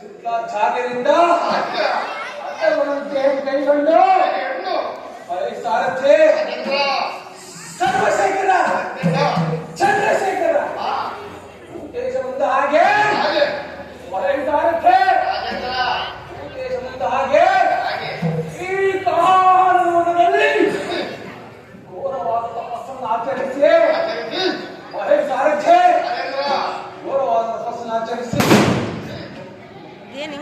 ಶುಕ್ಲಾಚಾರ್ಯರಿಂದ ಅರ್ಥಗುಣಂತೆ ಕೈಗೊಂಡು ಸಾರಥ್ಯ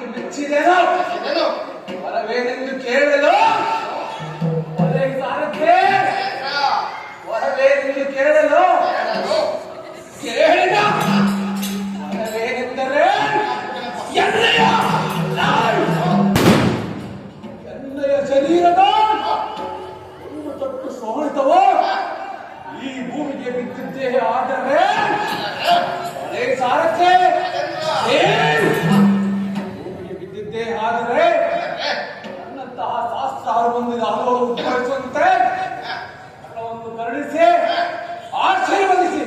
ಧ್ಯಾನಕ್ಕೆ ಮೆಚ್ಚಿದೆನೋ? ವರವೇನೆಂದು ಕೇಳಲು? ಸಾರಕ್ಕೆ? ವರವೇನೆಂದು ಕೇಳಲು? ಕೇಳಿದ? ವರವೇನೆಂದರೆ ಎಣ್ಣೆಯ. ಎಣ್ಣೆಯ ಶರೀರದ ಒಂದು ತೊಟ್ಟು ಸೋಣಿತವೋ ಈ ಭೂಮಿಗೆ ಬಿದ್ದಿದ್ದೇ ಆದರೆ ಸಾರಕ್ಕೆ ಸಹಸ್ರಾರು ಮಂದಿ ಹಲವು ಉದ್ಭವಿಸುವಂತೆ ಹಣವನ್ನು ಕರುಣಿಸಿ, ಆಶೀರ್ವದಿಸಿ.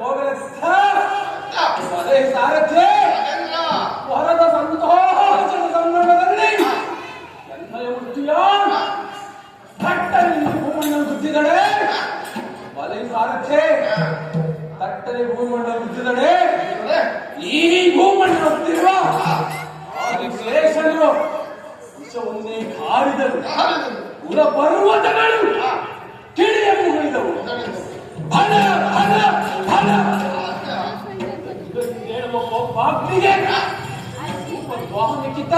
ಭೋಗಸ್ಥ ಅದೇ ಸಾರಥ್ಯ. ಹೊರದ ಸಂತೋಷದ ಸಂದರ್ಭದಲ್ಲಿ ಎನ್ನಯ ಮುಟ್ಟಿಯ ತಟ್ಟಲ್ಲಿ ಭೂಮಣ್ಣನ್ನು ಗುದ್ದಿದಡೆ ಬಲೆ ಸಾರಥ್ಯ. ತಟ್ಟನೆ ಭೂಮಂಡಲ ಬುದ್ಧಿದಡೆ ಈ ಭೂಮಣ್ಣ ಹೊತ್ತಿರುವ ಆದಿಶೇಷನು ವಿಷವನ್ನೇ ಕಾರಿದರು ಉರ ಪರ್ವತಗಳು ಕಿಡಿಯ ಮುಗಿದವು ಹಣ ದ್ವಾಹನಕ್ಕಿಂತ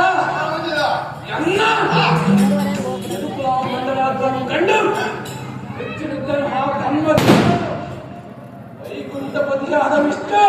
ಎನ್ನ ಮಂಡಲಾದ್ರನ್ನು ಕಂಡು ಹೆಚ್ಚಿನ ಆ ಪತಿಯಾದ ವಿಷ್ಣು